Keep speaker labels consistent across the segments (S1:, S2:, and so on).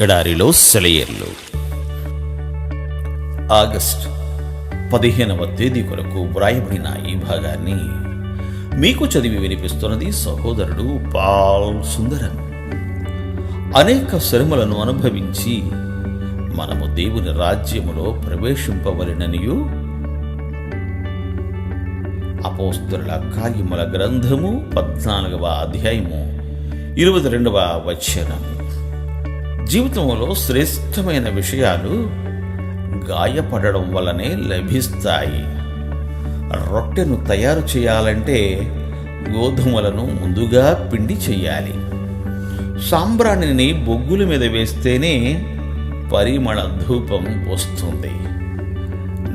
S1: ఎడారిలో సెలయేర్లు. ఆగస్ట్ పదిహేనవ తేదీ కొరకు వ్రాయబడిన ఈ భాగాన్ని మీకు చదివి వినిపిస్తున్నది సహోదరుడు పాల్ సుందరం అనేక శ్రమలను అనుభవించి మనము దేవుని రాజ్యములో ప్రవేశింపవలెననియు అపోస్తుల కార్యముల గ్రంథము పద్నాలుగవ అధ్యాయము ఇరవై రెండవ వచనం. జీవితంలో శ్రేష్టమైన విషయాలు గాయపడడం వల్లనే లభిస్తాయి. రొట్టెను తయారు చేయాలంటే గోధుమలను ముందుగా పిండి చేయాలి. సాంబ్రాణిని బొగ్గుల మీద వేస్తేనే పరిమళ ధూపం వస్తుంది.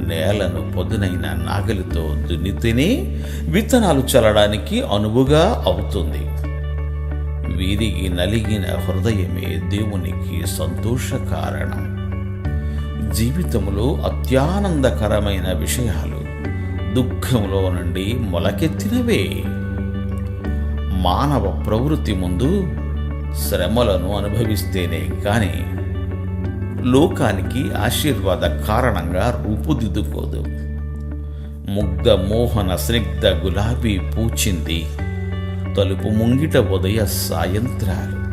S1: నేలను పొదునైన నాగలితో దున్నితేనే విత్తనాలు చల్లడానికి అనువుగా అవుతుంది. వీరికి నలిగిన హృదయమే దేవునికి సంతోష కారణం. జీవితంలో అత్యానందకరమైన విషయాలు దుఃఖంలో నుండి మొలకెత్తినవే. మానవ ప్రవృత్తి ముందు శ్రమలను అనుభవిస్తేనే కానీ లోకానికి ఆశీర్వాద కారణంగా రూపుదిద్దుకోదు. ముగ్ధ మోహన స్నిగ్ధ గులాబీ పూచింది. తలుపు ముంగిట ఉదయ సాయంత్రాలు.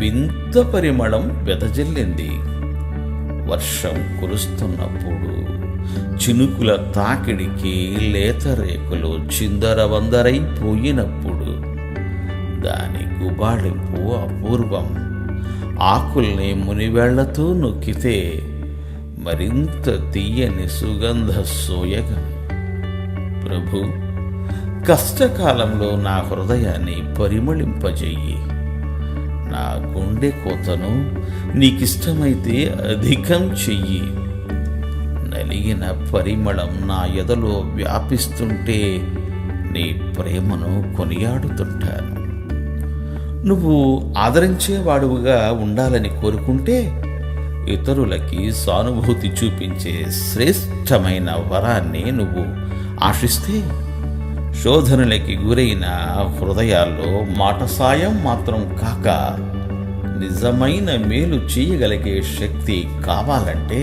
S1: వింత పరిమళం వెదజల్లింది. వర్షం కురుస్తున్నప్పుడు చినుకుల తాకిడికి లేత రేకులు చిందరవందరైపోయినప్పుడు దాని గుబాళింపు అపూర్వం. ఆకుల్ని మునివేళ్ళతో నొక్కితే మరింత తీయని సుగంధ సోయగం. ప్రభు కష్టకాలంలో నా హృదయాన్ని పరిమళింపజేయి. నా గుండె కోతను నీకిష్టమైతే అధికం చెయ్యి. నలిగిన పరిమళం నా ఎదలో వ్యాపిస్తుంటే నీ ప్రేమను కొనియాడుతుంటాను. నువ్వు ఆదరించేవాడుగా ఉండాలని కోరుకుంటే ఇతరులకి సానుభూతి చూపించే శ్రేష్టమైన వరాన్ని నువ్వు ఆశిస్తే శోధనలకి గురైన హృదయాల్లో మాట సాయం మాత్రం కాక నిజమైన మేలు చేయగలిగే శక్తి కావాలంటే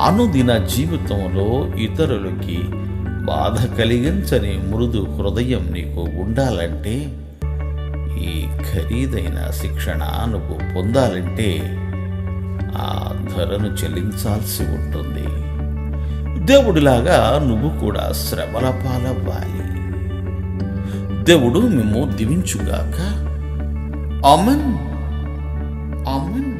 S1: అనుదిన జీవితంలో ఇతరులకి బాధ కలిగించని మృదు హృదయం నీకు ఉండాలంటే ఈ ఖరీదైన శిక్షణ నువ్వు పొందాలంటే ఆ ధరను చెల్లించాల్సి ఉంటుంది. దేవుడిలాగా నువ్వు కూడా శ్రమల పాలవ్వాలి దేవుడు మేము దివించుగాక. అమన్ అమన్